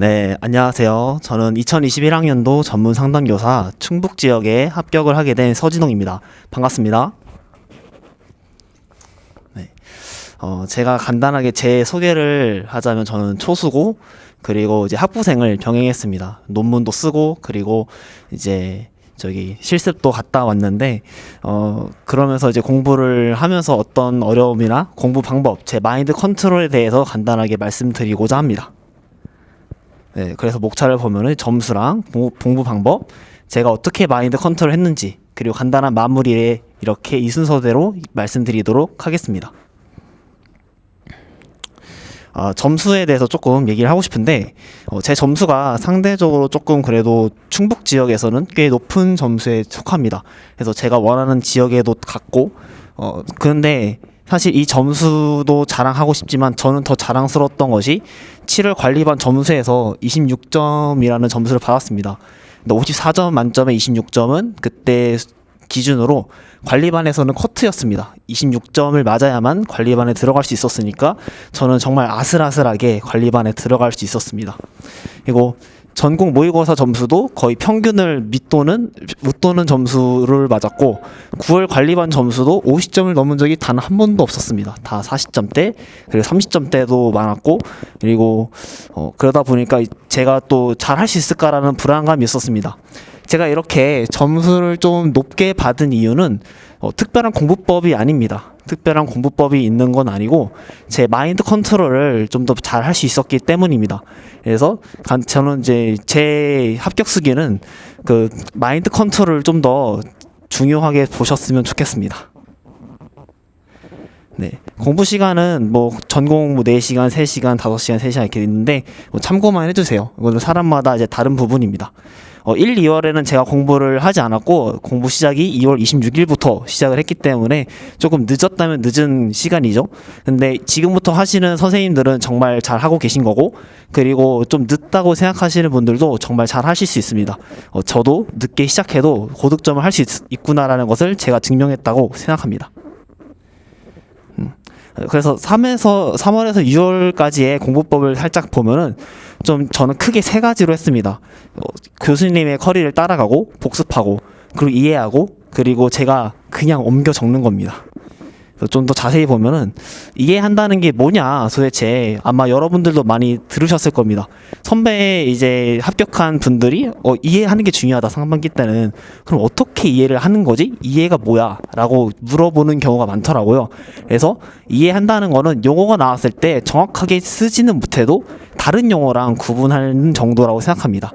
네, 안녕하세요. 저는 2021학년도 전문 상담교사 충북 지역에 합격을 하게 된 서진홍입니다. 반갑습니다. 네. 어, 제가 간단하게 제 소개를 하자면 저는 초수고 그리고 이제 학부생을 병행했습니다. 논문도 쓰고 그리고 이제 저기 실습도 갔다 왔는데 어 그러면서 이제 공부를 하면서 어떤 어려움이나 공부 방법, 제 마인드 컨트롤에 대해서 간단하게 말씀드리고자 합니다. 네, 그래서 목차를 보면은 점수랑 공부, 방법, 제가 어떻게 마인드 컨트롤 했는지, 그리고 간단한 마무리에 이렇게 이 순서대로 말씀드리도록 하겠습니다. 아, 점수에 대해서 조금 얘기를 하고 싶은데, 어, 제 점수가 상대적으로 조금 그래도 충북 지역에서는 꽤 높은 점수에 속합니다. 그래서 제가 원하는 지역에도 갔고, 어, 그런데 사실 이 점수도 자랑하고 싶지만 저는 더 자랑스러웠던 것이 7월 관리반 점수에서 26점이라는 점수를 받았습니다. 근데 54점 만점에 26점은 그때 기준으로 관리반에서는 커트였습니다. 26점을 맞아야만 관리반에 들어갈 수 있었으니까 저는 정말 아슬아슬하게 관리반에 들어갈 수 있었습니다. 그리고 전국 모의고사 점수도 거의 평균을 밑도는 웃도는 점수를 맞았고 9월 관리반 점수도 50점을 넘은 적이 단 한 번도 없었습니다. 다 40점대 그리고 30점대도 많았고 그리고 어, 그러다 보니까 제가 또 잘할 수 있을까라는 불안감이 있었습니다. 제가 이렇게 점수를 좀 높게 받은 이유는 어, 특별한 공부법이 아닙니다. 특별한 공부법이 있는 건 아니고 제 마인드 컨트롤을 좀 더 잘 할 수 있었기 때문입니다. 그래서 간- 저는 이제 제 합격 수기는 그 마인드 컨트롤을 좀 더 중요하게 보셨으면 좋겠습니다. 네. 공부 시간은 뭐 전공 뭐 4시간, 3시간, 5시간, 3시간 이렇게 있는데 뭐 참고만 해주세요. 이거는 사람마다 이제 다른 부분입니다. 어, 1, 2월에는 제가 공부를 하지 않았고 공부 시작이 2월 26일부터 시작을 했기 때문에 조금 늦었다면 늦은 시간이죠. 근데 지금부터 하시는 선생님들은 정말 잘 하고 계신 거고 그리고 좀 늦다고 생각하시는 분들도 정말 잘 하실 수 있습니다. 어, 저도 늦게 시작해도 고득점을 할 수 있구나라는 것을 제가 증명했다고 생각합니다. 그래서 3에서 3월에서 6월까지의 공부법을 살짝 보면은 좀 저는 크게 세 가지로 했습니다. 어, 교수님의 커리를 따라가고 복습하고 그리고 이해하고 그리고 제가 그냥 옮겨 적는 겁니다. 좀 더 자세히 보면은 이해한다는 게 뭐냐 도대체 아마 여러분들도 많이 들으셨을 겁니다. 선배 이제 합격한 분들이 어, 이해하는 게 중요하다 상반기 때는 그럼 어떻게 이해를 하는 거지? 이해가 뭐야?라고 물어보는 경우가 많더라고요. 그래서 이해한다는 거는 용어가 나왔을 때 정확하게 쓰지는 못해도 다른 용어랑 구분하는 정도라고 생각합니다.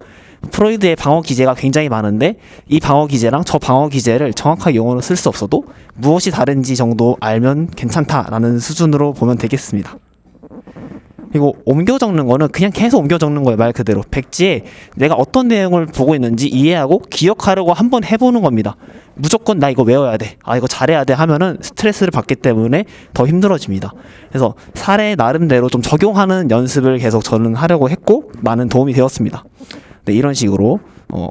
프로이드의 방어 기제가 굉장히 많은데 이 방어 기제랑 저 방어 기제를 정확하게 용어로 쓸 수 없어도 무엇이 다른지 정도 알면 괜찮다라는 수준으로 보면 되겠습니다. 그리고 옮겨 적는 거는 그냥 계속 옮겨 적는 거예요 말 그대로. 백지에 내가 어떤 내용을 보고 있는지 이해하고 기억하려고 한번 해보는 겁니다. 무조건 나 이거 외워야 돼 아 이거 잘해야 돼 하면은 스트레스를 받기 때문에 더 힘들어집니다. 그래서 사례 나름대로 좀 적용하는 연습을 계속 저는 하려고 했고 많은 도움이 되었습니다. 네, 이런 식으로 어,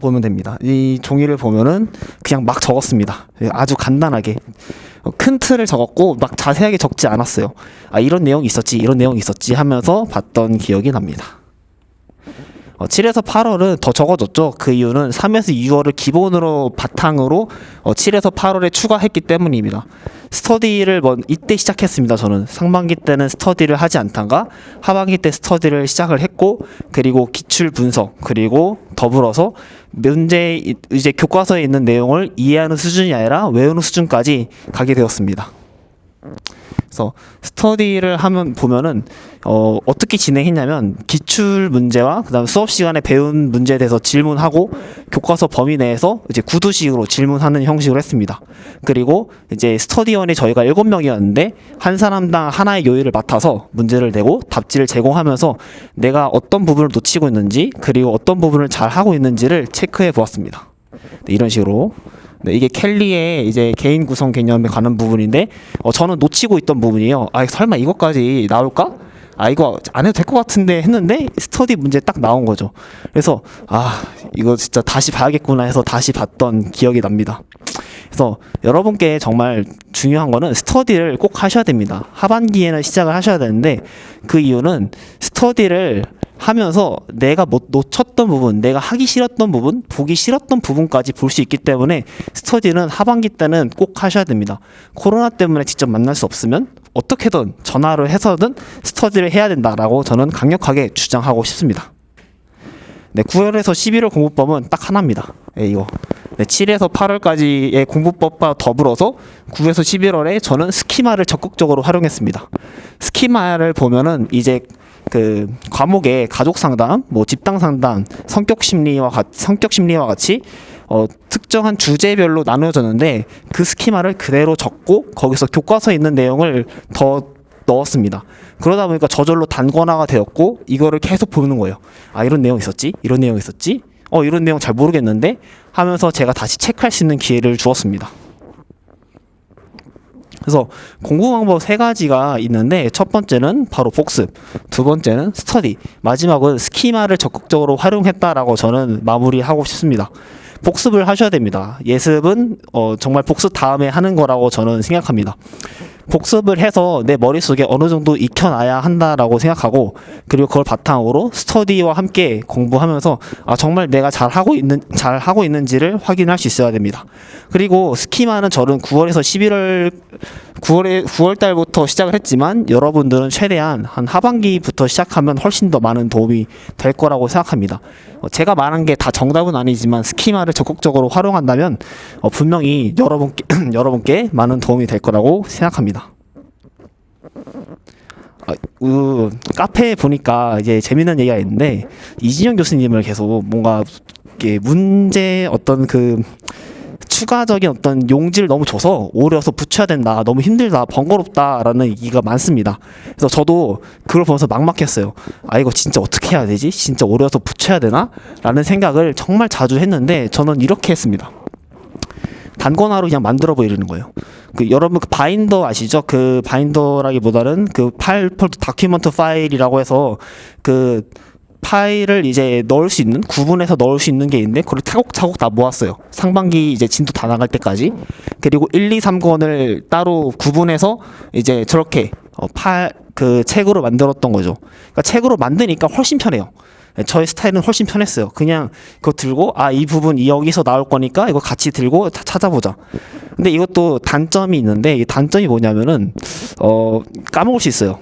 보면 됩니다. 이 종이를 보면은 그냥 막 적었습니다. 예, 아주 간단하게. 어, 큰 틀을 적었고 막 자세하게 적지 않았어요. 아 이런 내용이 있었지, 이런 내용이 있었지 하면서 봤던 기억이 납니다. 어, 7에서 8월은 더 적어졌죠. 그 이유는 3에서 6월을 기본으로 바탕으로 어, 7에서 8월에 추가했기 때문입니다. 스터디를 먼 이때 시작했습니다. 저는 상반기 때는 스터디를 하지 않다가 하반기 때 스터디를 시작을 했고 그리고 기출 분석 그리고 더불어서 문제 이- 이제 교과서에 있는 내용을 이해하는 수준이 아니라 외우는 수준까지 가게 되었습니다. 그래서 스터디를 하면 보면은 어, 어떻게 진행했냐면 기출 문제와 그다음 수업 시간에 배운 문제에 대해서 질문하고 교과서 범위 내에서 이제 구두식으로 질문하는 형식으로 했습니다. 그리고 이제 스터디원이 저희가 일곱 명이었는데 한 사람당 하나의 요일을 맡아서 문제를 내고 답지를 제공하면서 내가 어떤 부분을 놓치고 있는지 그리고 어떤 부분을 잘 하고 있는지를 체크해 보았습니다. 네, 이런 식으로 네, 이게 켈리의 이제 개인 구성 개념에 관한 부분인데 어, 저는 놓치고 있던 부분이에요. 아 설마 이것까지 나올까? 아 이거 안 해도 될 것 같은데 했는데 스터디 문제 딱 나온 거죠. 그래서 아 이거 진짜 다시 봐야겠구나 해서 다시 봤던 기억이 납니다. 그래서 여러분께 정말 중요한 거는 스터디를 꼭 하셔야 됩니다. 하반기에는 시작을 하셔야 되는데 그 이유는 스터디를 하면서 내가 못 놓쳤던 부분, 내가 하기 싫었던 부분, 보기 싫었던 부분까지 볼 수 있기 때문에 스터디는 하반기 때는 꼭 하셔야 됩니다. 코로나 때문에 직접 만날 수 없으면 어떻게든 전화를 해서든 스터디를 해야 된다라고 저는 강력하게 주장하고 싶습니다. 네, 9월에서 11월 공부법은 딱 하나입니다. 네, 이거. 네, 7에서 8월까지의 공부법과 더불어서 9에서 11월에 저는 스키마를 적극적으로 활용했습니다. 스키마를 보면은 이제 그 과목에 가족 상담, 뭐 집단 상담, 성격 심리와 같 성격 심리와 같이 어, 특정한 주제별로 나누어졌는데 그 스키마를 그대로 적고 거기서 교과서에 있는 내용을 더 넣었습니다. 그러다 보니까 저절로 단권화가 되었고 이거를 계속 보는 거예요. 아 이런 내용 있었지? 이런 내용 있었지? 어 이런 내용 잘 모르겠는데 하면서 제가 다시 체크할 수 있는 기회를 주었습니다. 그래서 공부 방법 세 가지가 있는데 첫 번째는 바로 복습, 두 번째는 스터디, 마지막은 스키마를 적극적으로 활용했다라고 저는 마무리하고 싶습니다. 복습을 하셔야 됩니다. 예습은 어, 정말 복습 다음에 하는 거라고 저는 생각합니다. 복습을 해서 내 머릿속에 어느 정도 익혀놔야 한다라고 생각하고 그리고 그걸 바탕으로 스터디와 함께 공부하면서 아 정말 내가 잘 하고 있는 잘 하고 있는지를 확인할 수 있어야 됩니다. 그리고 스키마는 저는 9월에서 11월 9월에 9월 달부터 시작을 했지만 여러분들은 최대한 한 하반기부터 시작하면 훨씬 더 많은 도움이 될 거라고 생각합니다. 어, 제가 말한 게 다 정답은 아니지만 스키마를 적극적으로 활용한다면 어, 분명히 여러분께 여러분께 많은 도움이 될 거라고 생각합니다. 아, 그 카페에 보니까 이제 재밌는 얘기가 있는데 이진영 교수님을 계속 뭔가 이게 문제 어떤 그 추가적인 어떤 용지를 너무 줘서 오려서 붙여야 된다. 너무 힘들다. 번거롭다라는 얘기가 많습니다. 그래서 저도 그걸 보면서 막막했어요. 아 이거 진짜 어떻게 해야 되지? 진짜 오려서 붙여야 되나? 라는 생각을 정말 자주 했는데 저는 이렇게 했습니다. 단권화로 그냥 만들어 버리는 거예요. 그 여러분 그 바인더 아시죠? 그 바인더라기보다는 그 파일 폴더 다큐먼트 파일이라고 해서 그 파일을 이제 넣을 수 있는 구분해서 넣을 수 있는 게 있는데 그걸 차곡차곡 다 모았어요. 상반기 이제 진도 다 나갈 때까지. 그리고 1, 2, 3권을 따로 구분해서 이제 저렇게 어, 팔그 책으로 만들었던 거죠. 그러니까 책으로 만드니까 훨씬 편해요. 네, 저의 스타일은 훨씬 편했어요. 그냥 그거 들고 아 이 부분 이 여기서 나올 거니까 이거 같이 들고 다 찾아보자. 근데 이것도 단점이 있는데 이 단점이 뭐냐면은 어 까먹을 수 있어요.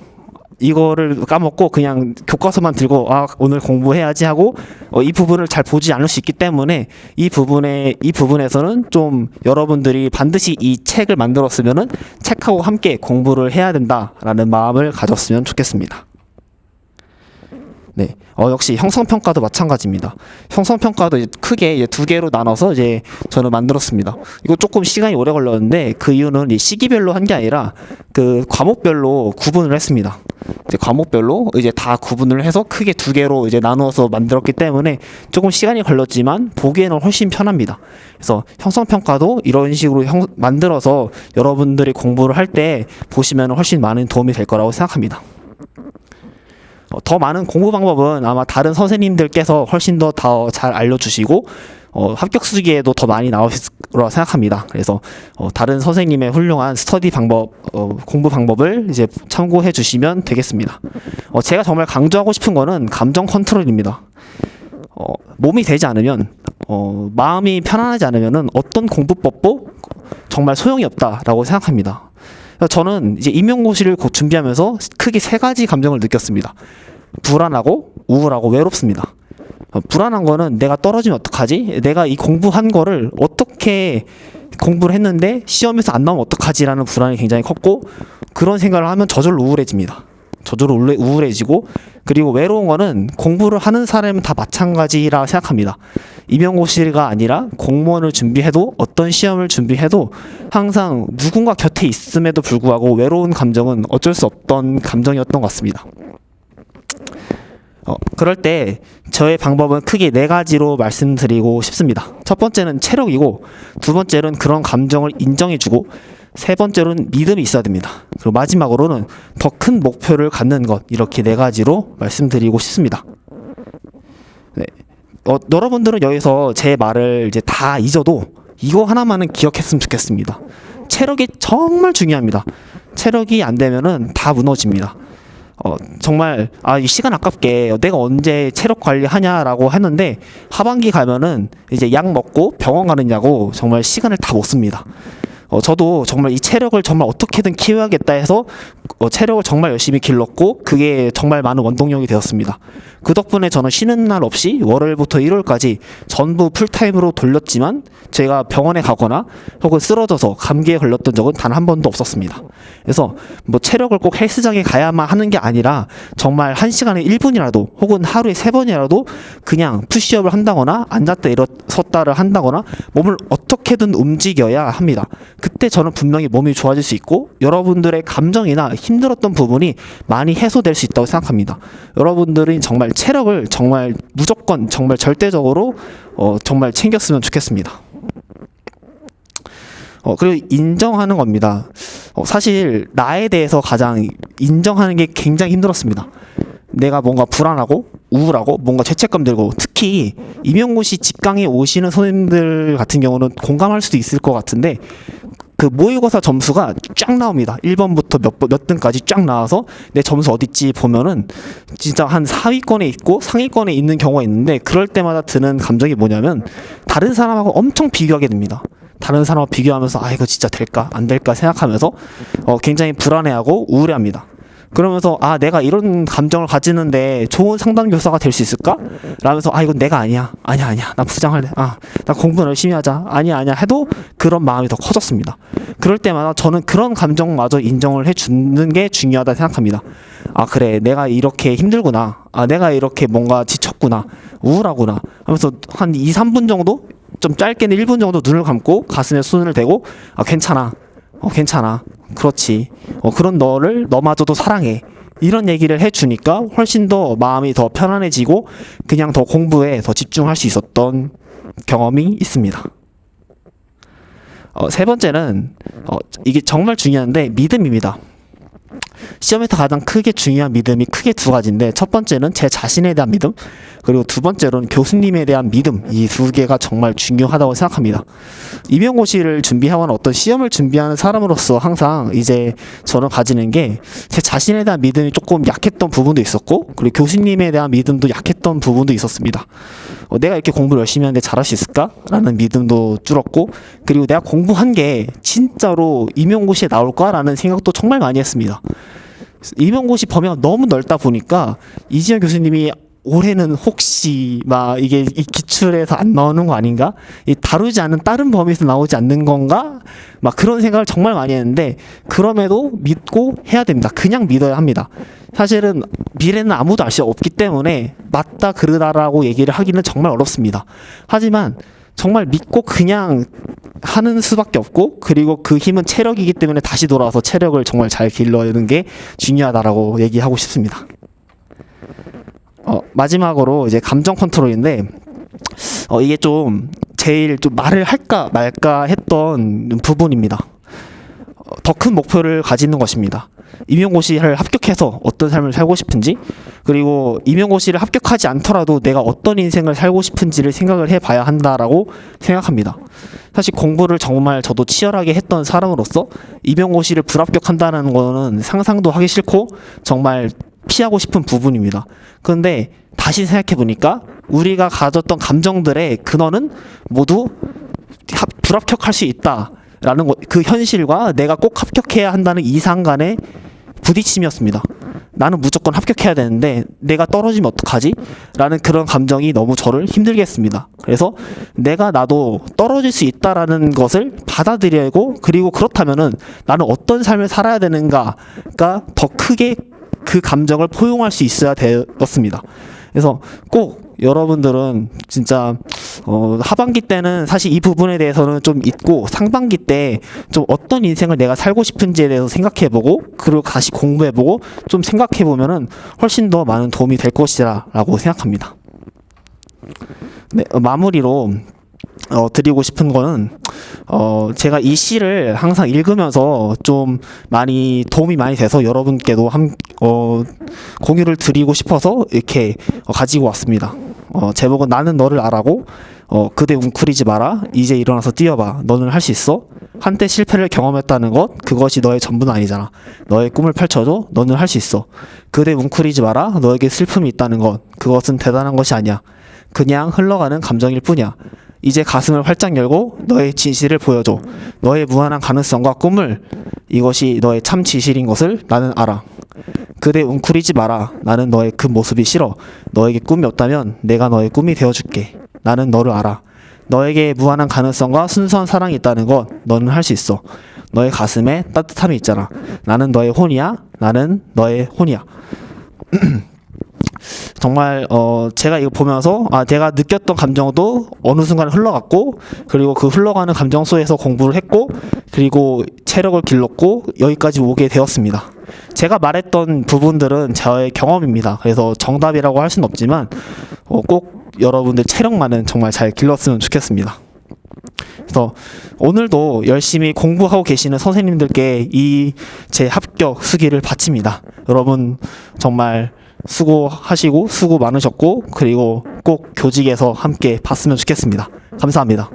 이거를 까먹고 그냥 교과서만 들고 아 오늘 공부해야지 하고 어, 이 부분을 잘 보지 않을 수 있기 때문에 이 부분에 이 부분에서는 좀 여러분들이 반드시 이 책을 만들었으면은 책하고 함께 공부를 해야 된다라는 마음을 가졌으면 좋겠습니다. 네, 어, 역시 형성평가도 마찬가지입니다. 형성평가도 크게 이제 두 개로 나눠서 이제 저는 만들었습니다. 이거 조금 시간이 오래 걸렸는데 그 이유는 이 시기별로 한 게 아니라 그 과목별로 구분을 했습니다. 이제 과목별로 이제 다 구분을 해서 크게 두 개로 이제 나누어서 만들었기 때문에 조금 시간이 걸렸지만 보기에는 훨씬 편합니다. 그래서 형성평가도 이런 식으로 형, 만들어서 여러분들이 공부를 할 때 보시면 훨씬 많은 도움이 될 거라고 생각합니다. 어, 더 많은 공부 방법은 아마 다른 선생님들께서 훨씬 더 더 잘 알려주시고 어, 합격 수기에도 더 많이 나오실 거라 생각합니다. 그래서 어, 다른 선생님의 훌륭한 스터디 방법, 어, 공부 방법을 이제 참고해 주시면 되겠습니다. 어, 제가 정말 강조하고 싶은 거는 감정 컨트롤입니다. 어, 몸이 되지 않으면 어, 마음이 편안하지 않으면은 어떤 공부법도 정말 소용이 없다라고 생각합니다. 저는 이제 임용고시를 곧 준비하면서 크게 세 가지 감정을 느꼈습니다. 불안하고 우울하고 외롭습니다. 어, 불안한 거는 내가 떨어지면 어떡하지? 내가 이 공부한 거를 어떻게 공부를 했는데 시험에서 안 나오면 어떡하지라는 불안이 굉장히 컸고 그런 생각을 하면 저절로 우울해집니다. 저절로 우울해- 우울해지고 그리고 외로운 거는 공부를 하는 사람은 다 마찬가지라 생각합니다. 임용고시가 아니라 공무원을 준비해도 어떤 시험을 준비해도 항상 누군가 곁에 있음에도 불구하고 외로운 감정은 어쩔 수 없던 감정이었던 것 같습니다. 어, 그럴 때 저의 방법은 크게 네 가지로 말씀드리고 싶습니다. 첫 번째는 체력이고 두 번째는 그런 감정을 인정해주고 세 번째로는 믿음이 있어야 됩니다. 그리고 마지막으로는 더 큰 목표를 갖는 것 이렇게 네 가지로 말씀드리고 싶습니다. 네. 어, 여러분들은 여기서 제 말을 이제 다 잊어도 이거 하나만은 기억했으면 좋겠습니다. 체력이 정말 중요합니다. 체력이 안 되면은 다 무너집니다. 어, 정말 아 이 시간 아깝게 내가 언제 체력 관리하냐라고 했는데 하반기 가면은 이제 약 먹고 병원 가느냐고 정말 시간을 다 못 씁니다. 어, 저도 정말 이 체력을 정말 어떻게든 키워야겠다 해서 어, 체력을 정말 열심히 길렀고 그게 정말 많은 원동력이 되었습니다. 그 덕분에 저는 쉬는 날 없이 월요일부터 일요일까지 전부 풀타임으로 돌렸지만 제가 병원에 가거나 혹은 쓰러져서 감기에 걸렸던 적은 단 한 번도 없었습니다. 그래서 뭐 체력을 꼭 헬스장에 가야만 하는 게 아니라 정말 한 시간에 1분이라도 혹은 하루에 세 번이라도 그냥 푸시업을 한다거나 앉았다 일어섰다를 한다거나 몸을 어떻게든 움직여야 합니다. 그때 저는 분명히 몸이 좋아질 수 있고 여러분들의 감정이나 힘들었던 부분이 많이 해소될 수 있다고 생각합니다. 여러분들이 정말 체력을 정말 무조건 정말 절대적으로 어, 정말 챙겼으면 좋겠습니다. 어, 그리고 인정하는 겁니다. 어, 사실 나에 대해서 가장 인정하는 게 굉장히 힘들었습니다. 내가 뭔가 불안하고 우울하고 뭔가 죄책감 들고 특히 임용고 씨 직강에 오시는 선생님들 같은 경우는 공감할 수도 있을 것 같은데 그 모의고사 점수가 쫙 나옵니다. 1번부터 몇, 번- 몇 등까지 쫙 나와서 내 점수 어딨지 보면은 진짜 한 4위권에 있고 상위권에 있는 경우가 있는데 그럴 때마다 드는 감정이 뭐냐면 다른 사람하고 엄청 비교하게 됩니다. 다른 사람하고 비교하면서 아 이거 진짜 될까 안 될까 생각하면서 어, 굉장히 불안해하고 우울해합니다. 그러면서 아 내가 이런 감정을 가지는데 좋은 상담 교사가 될 수 있을까? 라면서 아 이건 내가 아니야. 아니야 아니야. 나 부장할래. 아나 공부 열심히 하자. 아니야 아니야. 해도 그런 마음이 더 커졌습니다. 그럴 때마다 저는 그런 감정마저 인정을 해주는 게 중요하다 생각합니다. 아 그래. 내가 이렇게 힘들구나. 아 내가 이렇게 뭔가 지쳤구나. 우울하구나. 하면서 한 2, 3분 정도? 좀 짧게는 1분 정도 눈을 감고 가슴에 손을 대고 아 괜찮아 어 괜찮아 그렇지 어 그런 너를 너마저도 사랑해 이런 얘기를 해주니까 훨씬 더 마음이 더 편안해지고 그냥 더 공부에 더 집중할 수 있었던 경험이 있습니다. 어, 세 번째는 어, 이게 정말 중요한데 믿음입니다. 시험에서 가장 크게 중요한 믿음이 크게 두 가지인데 첫 번째는 제 자신에 대한 믿음 그리고 두 번째로는 교수님에 대한 믿음 이 두 개가 정말 중요하다고 생각합니다. 임용고시를 준비하거나 어떤 시험을 준비하는 사람으로서 항상 이제 저는 가지는 게 제 자신에 대한 믿음이 조금 약했던 부분도 있었고 그리고 교수님에 대한 믿음도 약했던 부분도 있었습니다. 어, 내가 이렇게 공부를 열심히 하는데 잘할 수 있을까?라는 믿음도 줄었고 그리고 내가 공부한 게 진짜로 임용고시에 나올까라는 생각도 정말 많이 했습니다. 임용고시 범위가 너무 넓다 보니까 이지현 교수님이 올해는 혹시 막 이게 이 기출에서 안 나오는 거 아닌가? 이 다루지 않은 다른 범위에서 나오지 않는 건가? 막 그런 생각을 정말 많이 했는데 그럼에도 믿고 해야 됩니다. 그냥 믿어야 합니다. 사실은 미래는 아무도 알 수 없기 때문에 맞다 그르다라고 얘기를 하기는 정말 어렵습니다. 하지만 정말 믿고 그냥 하는 수밖에 없고 그리고 그 힘은 체력이기 때문에 다시 돌아와서 체력을 정말 잘 길러내는 게 중요하다라고 얘기하고 싶습니다. 어, 마지막으로 이제 감정 컨트롤인데 어, 이게 좀 제일 좀 말을 할까 말까 했던 부분입니다. 어, 더큰 목표를 가지는 것입니다. 임용고시를 합격해서 어떤 삶을 살고 싶은지 그리고 임용고시를 합격하지 않더라도 내가 어떤 인생을 살고 싶은지를 생각을 해봐야 한다라고 생각합니다. 사실 공부를 정말 저도 치열하게 했던 사람으로서 임용고시를 불합격한다는 거는 상상도 하기 싫고 정말 피하고 싶은 부분입니다. 그런데 다시 생각해 보니까 우리가 가졌던 감정들의 근원은 모두 합- 불합격할 수 있다 라는 것, 그 현실과 내가 꼭 합격해야 한다는 이상 간의 부딪힘이었습니다. 나는 무조건 합격해야 되는데 내가 떨어지면 어떡하지? 라는 그런 감정이 너무 저를 힘들게 했습니다. 그래서 내가 나도 떨어질 수 있다라는 것을 받아들이고 그리고 그렇다면은 나는 어떤 삶을 살아야 되는가가 더 크게 그 감정을 포용할 수 있어야 되었습니다. 그래서 꼭 여러분들은 진짜 어, 하반기 때는 사실 이 부분에 대해서는 좀 잊고 상반기 때 좀 어떤 인생을 내가 살고 싶은지에 대해서 생각해보고 그리고 다시 공부해보고 좀 생각해보면은 훨씬 더 많은 도움이 될 것이라고 생각합니다. 네, 어, 마무리로 어, 드리고 싶은 거는 어, 제가 이 시를 항상 읽으면서 좀 많이 도움이 많이 돼서 여러분께도 한, 어, 공유를 드리고 싶어서 이렇게 어, 가지고 왔습니다. 어, 제목은 나는 너를 알아고 어, 그대 웅크리지 마라. 이제 일어나서 뛰어봐. 너는 할 수 있어. 한때 실패를 경험했다는 것 그것이 너의 전부는 아니잖아. 너의 꿈을 펼쳐줘. 너는 할 수 있어. 그대 웅크리지 마라. 너에게 슬픔이 있다는 것 그것은 대단한 것이 아니야. 그냥 흘러가는 감정일 뿐이야. 이제 가슴을 활짝 열고 너의 진실을 보여줘. 너의 무한한 가능성과 꿈을 이것이 너의 참 진실인 것을 나는 알아. 그대 웅크리지 마라. 나는 너의 그 모습이 싫어. 너에게 꿈이 없다면 내가 너의 꿈이 되어줄게. 나는 너를 알아. 너에게 무한한 가능성과 순수한 사랑이 있다는 것 너는 할 수 있어. 너의 가슴에 따뜻함이 있잖아. 나는 너의 혼이야. 나는 너의 혼이야. 정말 어 제가 이거 보면서 아 제가 느꼈던 감정도 어느 순간 흘러갔고 그리고 그 흘러가는 감정 속에서 공부를 했고 그리고 체력을 길렀고 여기까지 오게 되었습니다. 제가 말했던 부분들은 저의 경험입니다. 그래서 정답이라고 할 수는 없지만 어, 꼭 여러분들 체력만은 정말 잘 길렀으면 좋겠습니다. 그래서 오늘도 열심히 공부하고 계시는 선생님들께 이 제 합격 수기를 바칩니다. 여러분 정말 수고하시고 수고 많으셨고 그리고 꼭 교직에서 함께 봤으면 좋겠습니다. 감사합니다.